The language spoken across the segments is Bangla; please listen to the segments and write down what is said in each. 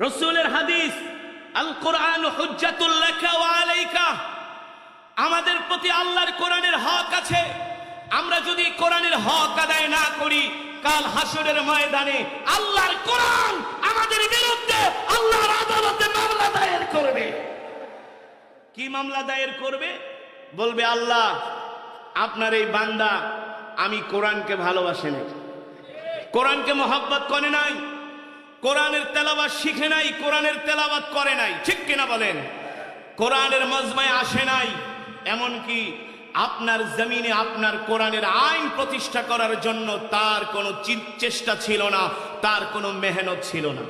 রসুলের হাদিস, আল কোরআন আলাইকা। আমাদের প্রতি আল্লাহর কোরআনের হক আছে। আমরা যদি কোরআনের হক আদায় না করি, কাল হাসরের ময়দানে আল্লাহর কোরআন আমাদের বিরুদ্ধে আল্লাহর আদালতে মামলা দায়ের করবে। কি মামলা দায়ের করবে? বলবে, আল্লাহ, আপনার এই বান্দা আমি কোরআনকে ভালোবাসে নাই। কোরআনকে মহাব্বত করে নাই? কোরআনের তেলাবাত শিখে নাই, কোরআনের তেলাবাত করে নাই। ঠিক কিনা বলেন? কোরআনের মজমায় আসে নাই, এমনকি আপনার জমিনে আপনার কোরআনের আইন প্রতিষ্ঠা করার জন্য তার কোনো চেষ্টা ছিল না, তার কোনো মেহনত ছিল না।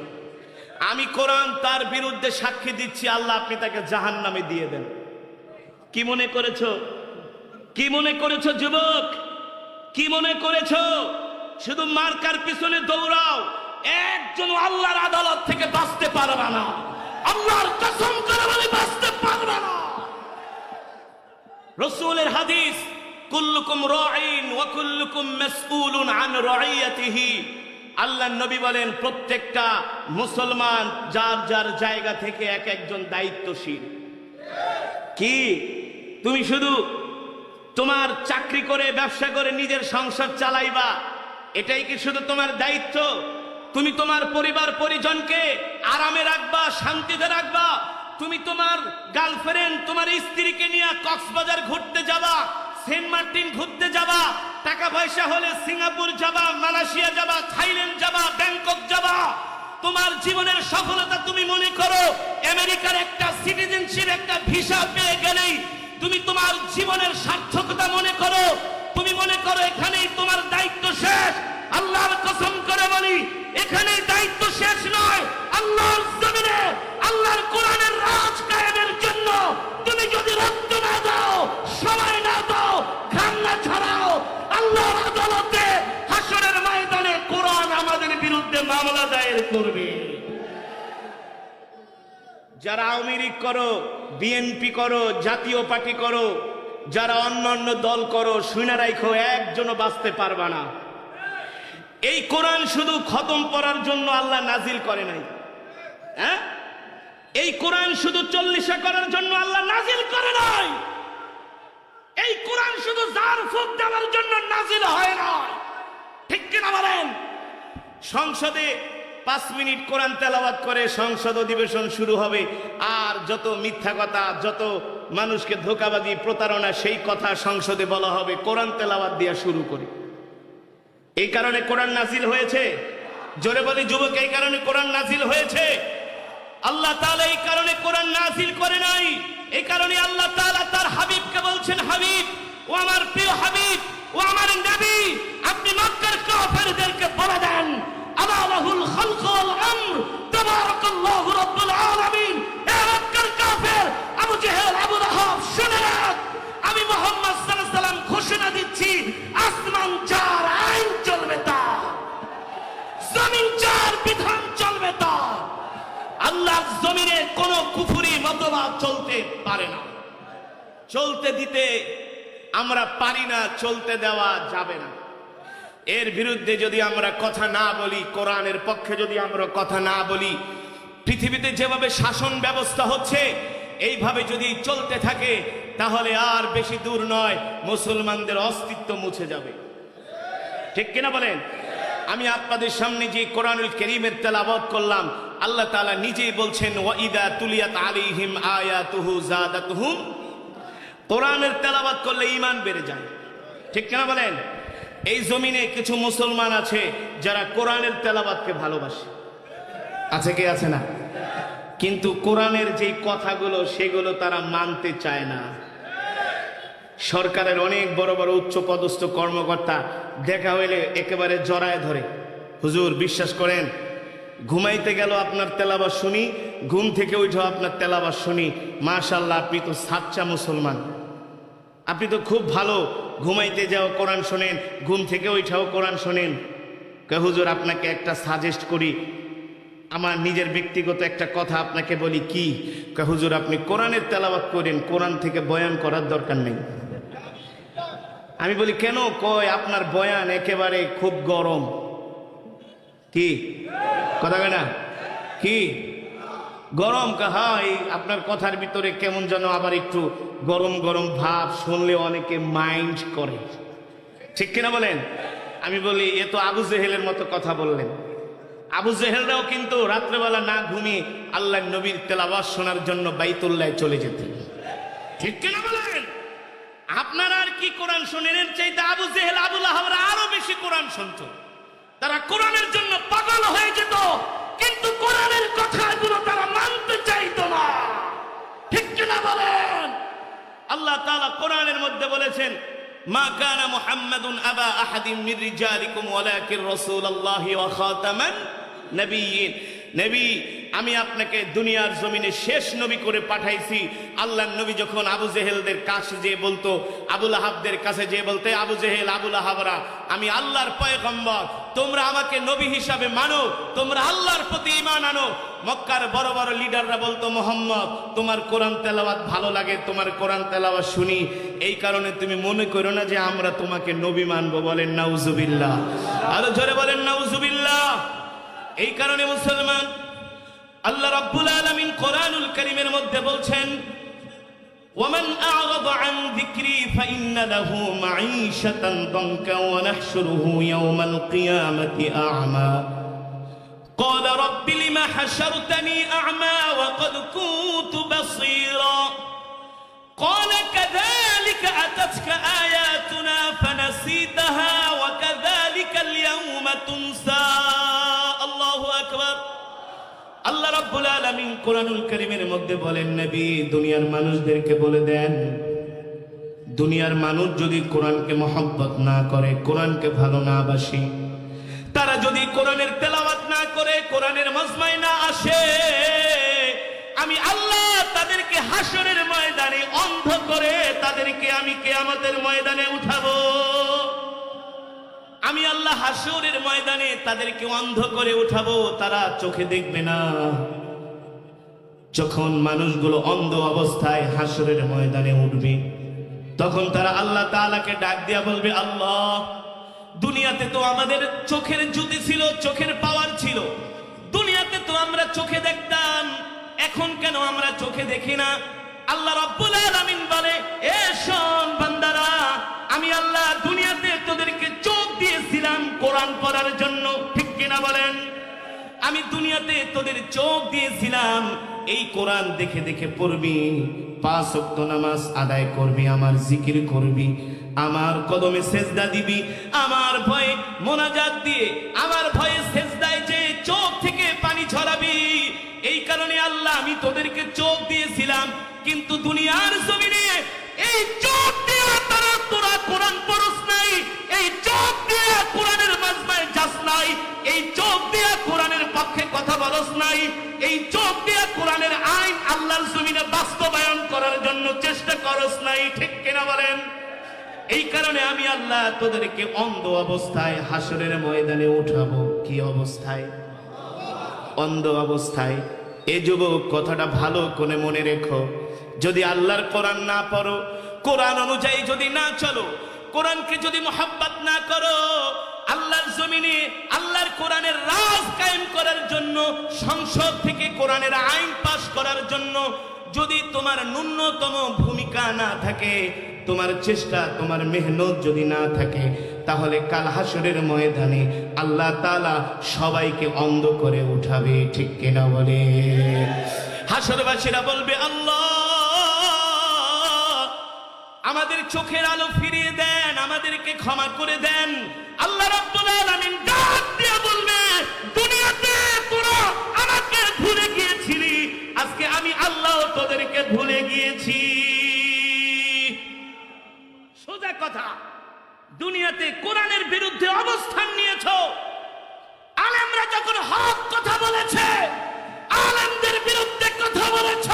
আমি কোরআন তার বিরুদ্ধে সাক্ষী দিচ্ছি, আল্লাহ আপনি তাকে জাহান নামে দিয়ে দেন। কি মনে করেছ? কি মনে করেছ, যুবক? কি মনে করেছ? শুধু মার্কার পিছনে দৌড়াও। একজন আল্লাহর আদালত থেকে বাঁচতে পারবে না। আল্লাহর কসম করে বলে, বাঁচতে পারবে না। রসুলের হাদিস, কুল্লুকুম রাইন ওয়া কুল্লুকুম মাসউলুন আন রাইয়াতিহি আল্লাহ নবী বলেন, প্রত্যেকটা মুসলমান যার যার জায়গা থেকে এক একজন দায়িত্বশীল। কি? তুমি শুধু তোমার চাকরি করে, ব্যবসা করে, নিজের সংসার চালাইবা, এটাই কি শুধু তোমার দায়িত্ব? তুমি তোমার পরিবার, পরিজনকে আরামে রাখবা, শান্তিতে রাখবা। তুমি তোমার গার্লফ্রেন্ড তোমার স্ত্রীকে নিয়ে কক্সবাজার ঘুরতে যাবা, সেন্ট মার্টিন ঘুরতে যাবা, টাকা পয়সা হলে সিঙ্গাপুর যাবা, মালয়েশিয়া যাবা, থাইল্যান্ড যাবা, ব্যাংকক যাবা। তোমার জীবনের সফলতা তুমি মনে করো, আমেরিকার একটা সিটিজেনশিপ একটা ভিসা পেয়ে গেলেই তুমি তোমার জীবনের সার্থকতা মনে করো। তুমি মনে করো এখানেই তোমার দায়িত্ব শেষ। আল্লাহর কসম করে বলি, এখানেই দায়িত্ব শেষ নয়। আল্লাহর জমিনে, আল্লাহর কোরআনের রাজ কায়েমের জন্য তুমি যদি রক্ত না দাও, সময় না দাও, ঘাম না ছড়াও, আল্লাহর আদালতে হাসরের ময়দানে কোরআন আমাদের বিরুদ্ধে মামলা দায়ের করবে। যারা আওয়ামী লীগ করো, বিএনপি করো, জাতীয় পার্টি করো, যারা অন্য অন্য দল করো, শুনে রাখো একজনও বাঁচতে পারবা না। এই কোরআন শুধু খতম করার জন্য আল্লাহ নাজিল করে নাই। হ্যাঁ? এই কোরআন শুধু চল্লিশা করার জন্য আল্লাহ নাজিল করে নাই। এই কোরআন শুধু জার ফুক দেওয়ার জন্য নাজিল হয় না ঠিক কিনা বলেন? সংসদে পাঁচ মিনিট কোরআন তেলাওয়াত করে সংসদ অধিবেশন শুরু হবে, আর যত মিথ্যা কথা, যত মানুষকে ধোকাবাজি, প্রতারণা, সেই কথা সংসদে বলা হবে। কোরআন তেলাওয়াত দিয়া শুরু করে। এই কারণে কোরআন নাজিল হয়েছে। জোরে বলি, যুবক, এই কারণে কোরআন নাজিল হয়েছে। আল্লাহ তাআলা এই কারণে কোরআন নাজিল করে নাই। এই কারণে আল্লাহ তাআলা তার হাবিবকে বলছেন, হাবিব, ও আমার প্রিয় হাবিব, ও আমার নবী, আপনি মক্কার কাফেরদেরকে বলে দেন আলাহুল খালক ওয়াল আমর রাব্বুল আলামিন। এ মক্কার কাফের, আবু জেহেল, আবু লাহাব, শুনে আমি মোহাম্মদ আল্লাহ জমিনে কোন কুফুরি, মতবাদ চলতে পারে না। চলতে দিতে আমরা পারি না, চলতে দেওয়া যাবে না। এর বিরুদ্ধে যদি আমরা কথা না বলি, কোরআনের পক্ষে যদি আমরা কথা না বলি, পৃথিবীতে যেভাবে শাসন ব্যবস্থা হচ্ছে, এইভাবে যদি চলতে থাকে, তাহলে আর বেশি দূর নয়, মুসলমানদের অস্তিত্ব মুছে যাবে। ঠিক কিনা বলেন? আমি আপনাদের সামনে যে কোরআনুল করিমের তেলাবত করলাম আল্লাহ তাআলা নিজেই বলছেন ওয়াইদা তুলিয়াত আলাইহিম আয়াতুহু জাদাতুহুম কোরআনের তেলাবাদ করলে ইমান বেড়ে যায়। ঠিক কিনা বলেন? এই জমিনে কিছু মুসলমান আছে যারা কোরআনের তেলাবাদকে ভালোবাসে। আছে কে আছে না? কিন্তু কোরআনের যেই কথাগুলো, সেগুলো তারা মানতে চায় না। সরকারের অনেক বড় বড় উচ্চ পদস্থ কর্মকর্তা, দেখা হইলে একেবারে জড়ায় ধরে। হুজুর, বিশ্বাস করেন ঘুমাইতে গেল আপনার তেলাবাস শুনি, ঘুম থেকে উঠেও আপনার তেলাবাস শুনি। মাশাল্লাহ আপনি তো সাচ্চা মুসলমান। আপনি তো খুব ভালো, ঘুমাইতে যাও, কোরআন শোনেন, ঘুম থেকে উঠাও, কোরআন শোনেন। কে হুজুর, আপনাকে একটা সাজেস্ট করি। আমার নিজের ব্যক্তিগত একটা কথা আপনাকে বলি, কি? কে হুজুর, আপনি কোরআনের তেলাওয়াত করেন, কোরআন থেকে বয়ান করার দরকার নেই। আমি বলি, কেন? কয়, আপনার বয়ান একেবারে খুব গরম। কি? কথা কয় না? কি? গরম কাহা এই আপনার কথার ভিতরে কেমন যেন আবার একটু গরম গরম ভাব শুনলে অনেকে মাইন্ড করে। ঠিক কিনা বলেন? আমি বলি, এ তো আবু জেহেলের মতো কথা বললেন। আবু জেহেলরাও কিন্তু রাত্রেবেলা না ঘুমিয়ে আল্লাহ নবীর তেলাবাস শোনার জন্য বাইতুল্লায় চলে যেতেন। ঠিক কিনা বলেন? আপনারা আর কি কোরআন শোনেন? চাইতে আবু জেহেল আবুল আহরা আরও বেশি কোরআন শুনত। তারা কোরআনের জন্য পাগল হয়ে যেত, কিন্তু কোরআনের কথাগুলো তারা মানতে চাইত না। ঠিক কিনা বলেন? আল্লাহ তাআলা কোরআনের মধ্যে বলেছেন, মা কানা মুহাম্মাদুন আবা আহাদিম মির রিজালিকুম ওয়ালাকিন রাসূলুল্লাহি ওয়া খাতামান নবিয়্যিন। নবী, আমি আপনাকে দুনিয়ার জমিনে শেষ নবী করে পাঠাইছি। আল্লাহর নবী যখন আবু জেহেলদের কাছে যে বলতো, আবুল আহাবদের কাছে যে বলতে, আবু জেহেল, আবুল আহাবরা, আমি আল্লাহর পয়গম্বর তোমরা আমাকে নবী হিসাবে মানো, তোমরা আল্লাহর প্রতি ঈমান আনো। মক্কার বড় বড় লিডাররা বলতো, মোহাম্মদ, তোমার কোরআন তেলাওয়াত ভালো লাগে, তোমার কোরআন তেলাওয়াত শুনি। এই কারণে তুমি মনে করো না যে আমরা তোমাকে নবী মানবো বলেন, নাউজুবিল্লাহ। আরও জোরে বলেন, নাউজুবিল্লাহ। এই কারণে মুসলমান, আল্লাহ রাব্বুল আলামিন কোরআনুল কারীমের মধ্যে বলছেন ومن أعرض عن ذكري فإن له معيشة ضنكا ونحشره يوم القيامة أعمى. قال رب لم حشرتني أعمى وقد كنت بصيرا. قال كذلك أتتك آياتنا فنسيتها وكذلك اليوم تنسى. আল্লাহ রাব্বুল আলামিন কোরআনুল কারীমের মধ্যে বলেন, নবী, দুনিয়ার মানুষদেরকে বলে দেন, দুনিয়ার মানুষ যদি কোরআনকে মহব্বত না করে, কোরআনকে ভালো না বাসি, তারা যদি কোরআনের তেলাওয়াত না করে, কোরআনের মজমায় না আসে, আমি আল্লাহ তাদেরকে হাসরের ময়দানে অন্ধ করে তাদেরকে আমি কেয়ামতের ময়দানে উঠাবো। আমি আল্লাহ হাসুরের ময়দানে তাদেরকে অন্ধ করে উঠাবো, তারা চোখে দেখবে না। যখন মানুষগুলো অন্ধ অবস্থায় হাসরের ময়দানে উঠবে, তখন তারা আল্লাহ তাআলাকে ডাক দিয়া বলবে, আল্লাহ, দুনিয়াতে তো আমাদের চোখের জুতি ছিল, চোখের পাওয়ার ছিল। দুনিয়াতে তো আমরা চোখে দেখতাম, এখন কেন আমরা চোখে দেখি না? আল্লাহ রাব্বুল আলামিন বলে, এ শোন বান্দারা, আমি আল্লাহ দুনিয়াতে তোদেরকে কোরআন পড়ার জন্য, ঠিক কিনা বলেন? আমি দুনিয়াতে তোদের চোখ দিয়েছিলাম, এই কোরআন দেখে দেখে পড়বি, পাঁচ ওয়াক্ত নামাজ আদায় করবি, আমার জিকির করবি, আমার কদমে সেজদা দিবি, আমার ভয়ে মোনাজাত দিয়ে, আমার ভয়ে সেজদায় যে চোখ থেকে পানি ছড়াবি, এই কারণে আল্লাহ আমি তোদেরকে চোখ দিয়েছিলাম, কিন্তু দুনিয়ার জমিনে বাস্তবায়ন করার জন্য চেষ্টা করস নাই, ঠিক কিনা বলেন? এই কারণে আমি আল্লাহ তোদেরকে অন্ধ অবস্থায় হাসরের ময়দানে উঠাবো। কি অবস্থায়? অন্ধ অবস্থায়। এ যুবক, কথাটা ভালো করে মনে রেখো। যদি আল্লাহর কোরআন না পড়ো, কোরআন অনুযায়ী যদি না চলো, কোরআনকে যদি মোহাব্বত না করো, আল্লাহর জমিনে আল্লাহর কোরআনের রাজ কায়েম করার জন্য, সংসদ থেকে কোরআনের আইন পাশ করার জন্য যদি তোমার ন্যূনতম ভূমিকা না থাকে, তোমার চেষ্টা, তোমার মেহনত যদি না থাকে, তাহলে কাল হাসরের ময়দানে আল্লাহ তাআলা সবাইকে অন্ধ করে উঠাবে, ঠিক কিনা বলে? হাসরবাসীরা বলবে, আল্লাহ, আমাদের চোখের আলো ফিরিয়ে দেন, আমাদেরকে ক্ষমা করে দেন। আল্লাহ রাব্বুল আলামিন ডাক দিয়ে বলবে আল্লাহ তোদেরকে ভুলে গিয়েছি। সোজা কথা, দুনিয়াতে কোরআনের বিরুদ্ধে অবস্থান নিয়েছ। আলেমরা যখন হক কথা বলেছে, আলেমদের বিরুদ্ধে কথা বলেছ।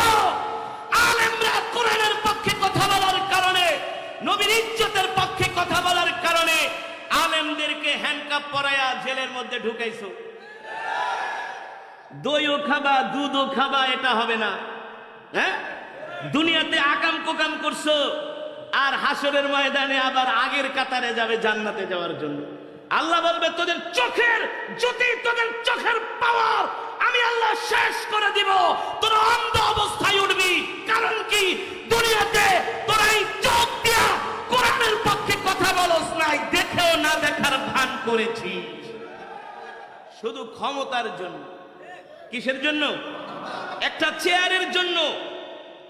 আলেমরা কোরআনের পক্ষে কথা বলার কারণে, নবীর ইজ্জতের পক্ষে কথা বলার কারণে আলেমদেরকে হ্যান্ডকাপ পরায়া জেলের মধ্যে ঢুকাইছো। দইও খাবা, দুধও খাবা, এটা হবে না। হ্যাঁ? দুনিয়াতে আকাম কোকাম করছ, আর হাসরের ময়দানে আবার আগের কাতারে যাবে জান্নাতে যাওয়ার জন্য। আল্লাহ বলবে, তোদের চোখের যদি তোদের চোখের পাওয়ার আমি আল্লাহ শেষ করে দিব। তোরা অন্ধ অবস্থায় উঠবি। কারণ কি? দুনিয়াতে তোরা এই চোখ দিয়া কোরআনের পক্ষে কথা বলস নাই, দেখেও না দেখার ভান করেছি শুধু ক্ষমতার জন্য। কিসের জন্য? একটা চেয়ারের জন্য,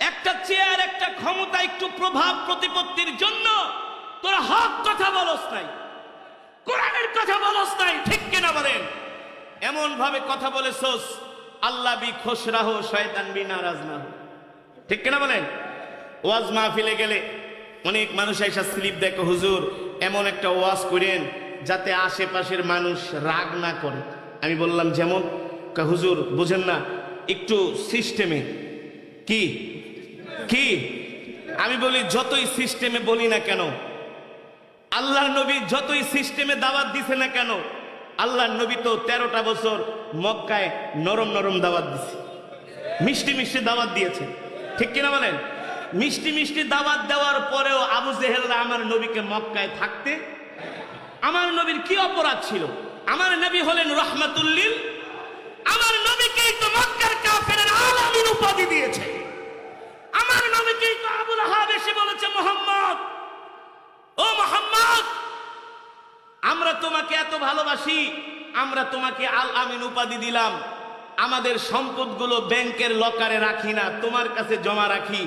একটা চেয়ার, একটা ক্ষমতা, একটু প্রভাব প্রতিপত্তির জন্য তোরা হক কথা বলস নাই। কোরআনের কথা বলস নাই, ঠিক কিনা বলেন? এমন ভাবে কথা বলেছস, আল্লাহ বি খোশ রাহো, শয়তান বি নারাজ না। ঠিক কিনা বলেন? ওয়াজ মাহফিলে গেলে অনেক মানুষ এসে স্লিপ দেখো, হুজুর, এমন একটা ওয়াজ করেন যাতে আশেপাশের মানুষ রাগ না করে। আমি বললাম, যেমন? হুজুর, বুঝেন না একটু সিস্টেমে কি? কি? আমি বলি, যতই সিস্টেমে বলি না কেন, আল্লাহর নবী যতই সিস্টেমে দাওয়াত দিছে না কেন, আল্লাহর নবী তো তেরোটা বছর মক্কায় নরম নরম দাওয়াত দিছে। মিষ্টি মিষ্টি দাওয়াত দিয়েছে। ঠিক কিনা বলেন? মিষ্টি মিষ্টি দাওয়াত দেওয়ার পরেও আবু জেহেলরা আমার নবীকে মক্কায় থাকতে, আমার নবীর কি অপরাধ ছিল? আমার নবী হলেন রহমাতুল্লিল আমার নবীকেই তো মক্কার কাফেরের আলামিন উপাধি দিয়েছে। আমার নবীকেই তো আবুল আহাব এসে বলেছে, মোহাম্মদ, ও মোহাম্মদ, আমরা তোমাকে এত ভালোবাসি, আমরা তোমাকে আল আমিন উপাধি দিলাম। আমাদের সম্পদগুলো ব্যাংকের লকারে রাখি না, তোমার কাছে জমা রাখি।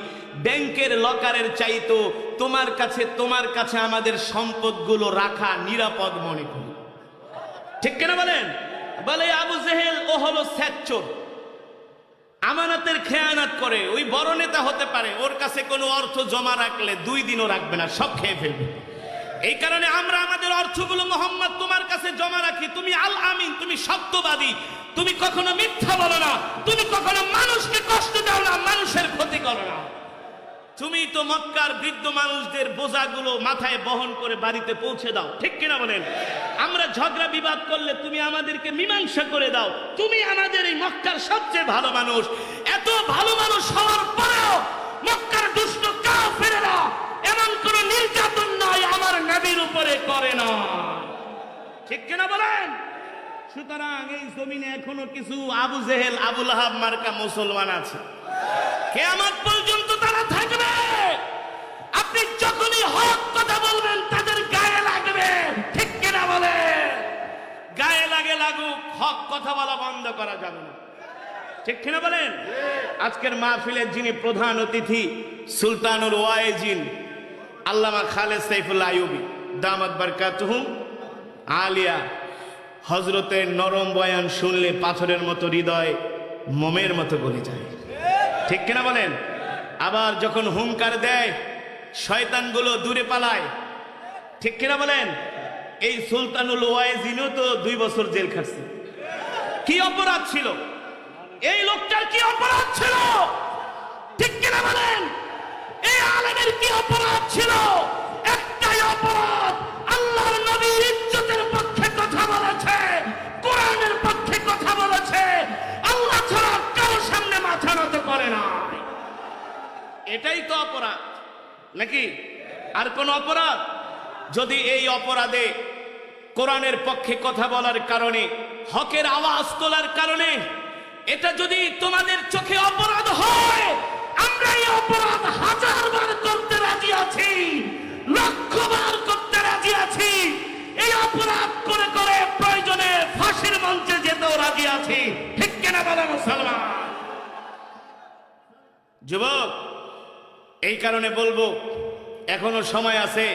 ব্যাংকের লকারের চাইতো তোমার কাছে তোমার কাছে আমাদের সম্পদগুলো রাখা নিরাপদ মনে করি। ঠিক কেনা বলেন? বলে, আবু জেহেল, ও হলো স্যাচ্চোর আমানতের খেয়ানাত করে, ওই বড় নেতা হতে পারে, ওর কাছে কোনো অর্থ জমা রাখলে দুই দিনও রাখবে না, সব খেয়ে ফেলবে। এই কারণে আমরা আমাদের অর্থগুলো, মোহাম্মদ, তোমার কাছে জমা রাখি। তুমি আল আমিন তুমি সত্যবাদী। তুমি কখনো মিথ্যা বলো না। তুমি কখনো মানুষকে কষ্ট দাও না, মানুষের ক্ষতি করো না। তুমি তো মক্কার বৃদ্ধ মানুষদের বোঝাগুলো মাথায় বহন করে বাড়িতে পৌঁছে দাও, ঠিক কিনা বলেন? আমরা ঝগড়া বিবাদ করলে তুমি আমাদেরকে মীমাংসা করে দাও। তুমি আমাদের এই মক্কার সবচেয়ে ভালো মানুষ। এত ভালো মানুষ হওয়ার পরেও মক্কার দুষ্ট কাউ ফেরে না। এমন কোন নির্যাতন নয় আমার নবীর উপরে করে না। ঠিক কিনা বলেন? সুতরাং এই জমিনে এখনও কিছু আবু জেহেল, আবুল আহাব মার্কা মুসলমান আছে। কেয়ামত পর্যন্ত তারা থাকবে আপনি যখনই হক কথা বলবেন তাদের গায়ে লাগবে ঠিক কিনা বলে গায়ে লাগে লাগুক হক কথা বলা বন্ধ করা যাবে না ঠিক কিনা বলেন? আজকের মাহফিলের যিনি প্রধান অতিথি, সুলতানুল ওয়াইজিন, আল্লামা খালেদ সাইফুল্লাহ আইয়ুবী, দামাত বারকাতুহুম, আলিয়া হজরতের নরম বয়ান শুনলে পাথরের মতো হৃদয় মোমের মতো গলে যায়। ঠিক কিনা বলেন? আবার যখন হুঙ্কার দেয়, শয়তানগুলো দূরে পালায়। ঠিক কিনা বলেন? এই সুলতানুল ওয়াইজিনও তো দুই বছর জেল খাটছে। কি অপরাধ ছিল? এই লোকটার কি অপরাধ ছিল? ঠিক কিনা বলেন? এই আলেমের কি অপরাধ ছিল? একটাই অপরাধ, আল্লাহর নবীর ইজ্জতের পক্ষে কথা বলেছে, কোরআনের পক্ষে কথা বলেছে। আল্লাহ ছাড়া কারও সামনে মাথা নত করে না এটাই তো অপরাধ, নাকি? আর কোন অপরাধ? যদি এই অপরাধে কোরআনের পক্ষে কথা বলার কারণে, হকের আওয়াজ তোলার কারণে এটা যদি তোমাদের চোখে অপরাধ হয়, আমরা এই অপরাধ হাজার বার করতে রাজি আছি লক্ষ বার করতে রাজি আছি। এই অপরাধ করে করে প্রয়োজনে ফাঁসির মঞ্চে যেতেও রাজি আছি। ঠিক কেনা বলে মুসলমান? যুবক, এই কারণে বলব, এখনও সময় আছে,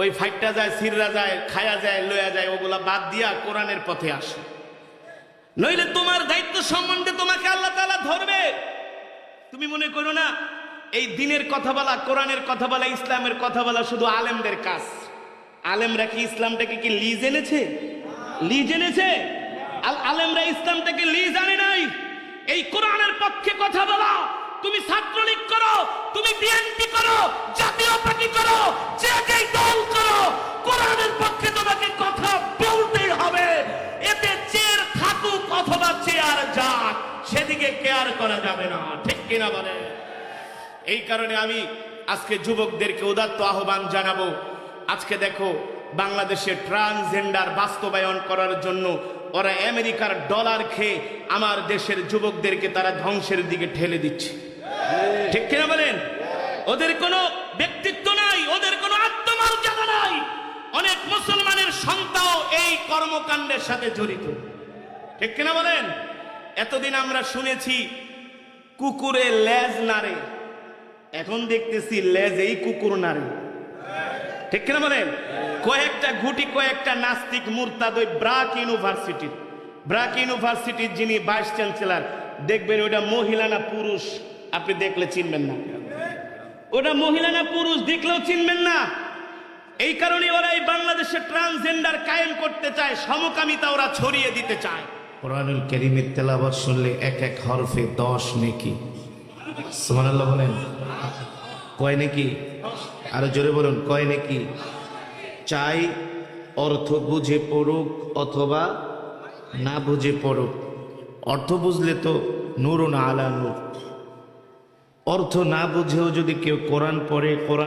ওই ফাইটটা যায়, সিররা যায়, খায়া যায়, লয়া যায়, ওগুলা বাদ দিয়া কোরআনের পথে আসে। নইলে তোমার দায়িত্ব সম্বন্ধে তোমাকে আল্লাহ তাআলা ধরবে। তুমি মনে করো না, এই দিনের কথা বলা, কোরআনের কথা বলা, ইসলামের কথা বলা শুধু আলেমদের কাজ। আলেমরা কি ইসলামটাকে কি লিজ এনেছে? লিজ এনেছে? আল আলেমরা ইসলামটাকে লিজ আনে নাই? এই কোরআনের পক্ষে কথা বলা, তুমি ছাত্রলীগ করো, তুমি বিএনপি করো যাবে না, ঠিক কিনা বলে? এই কারণে আমি আজকে যুবকদেরকে উদাত্ত আহ্বান জানাব। আজকে দেখো, বাংলাদেশে ট্রান্সজেন্ডার বাস্তবায়ন করার জন্য ওরা আমেরিকার ডলার খেয়ে আমার দেশের যুবকদেরকে তারা ধ্বংসের দিকে ঠেলে দিচ্ছে। ঠিক কিনা বলেন? ওদের কোনো ব্যক্তিত্ব নাই, ওদের কোনো আত্মমর্যাদা নাই। অনেক মুসলমানের সন্তান এই কর্মকাণ্ডের সাথে জড়িত। ঠিক কিনা বলেন? এতদিন আমরা শুনেছি কুকুরে লেজ নাড়ে। এখন দেখতেছি লেজ এই কুকুর নাড়ে। ঠিক কিনা বলেন? কয়েকটা গুটি কয়েকটা নাস্তিক মুরতাদ ওই ব্রাক ইউনিভার্সিটির। ব্রাক ইউনিভার্সিটির যিনি ভাইস চ্যান্সেলর, দেখবেন ওটা মহিলা না পুরুষ? আপনি দেখলে চিনবেন না। ওটা মহিলা না পুরুষ দেখলেও চিনবেন না। এই কারণে ওরা এই বাংলাদেশে ট্রান্সজেন্ডার কায়েম করতে চায়, সমকামিতা ওরা ছড়িয়ে দিতে চায়। কোরআনুল করিমের তেলাবাত শুনলে এক এক হরফে দশ নেকি। সুবহানাল্লাহ বলেন। কয় নাকি? আরও জোরে বলুন, কয় নাকি? চাই অর্থ বুঝে পড়ুক অথবা না বুঝে পড়ুক। অর্থ বুঝলে তো নুরুন আলা নূর। অর্থ না বুঝেও যদি কেউ কোরআন পড়ে, কোরআন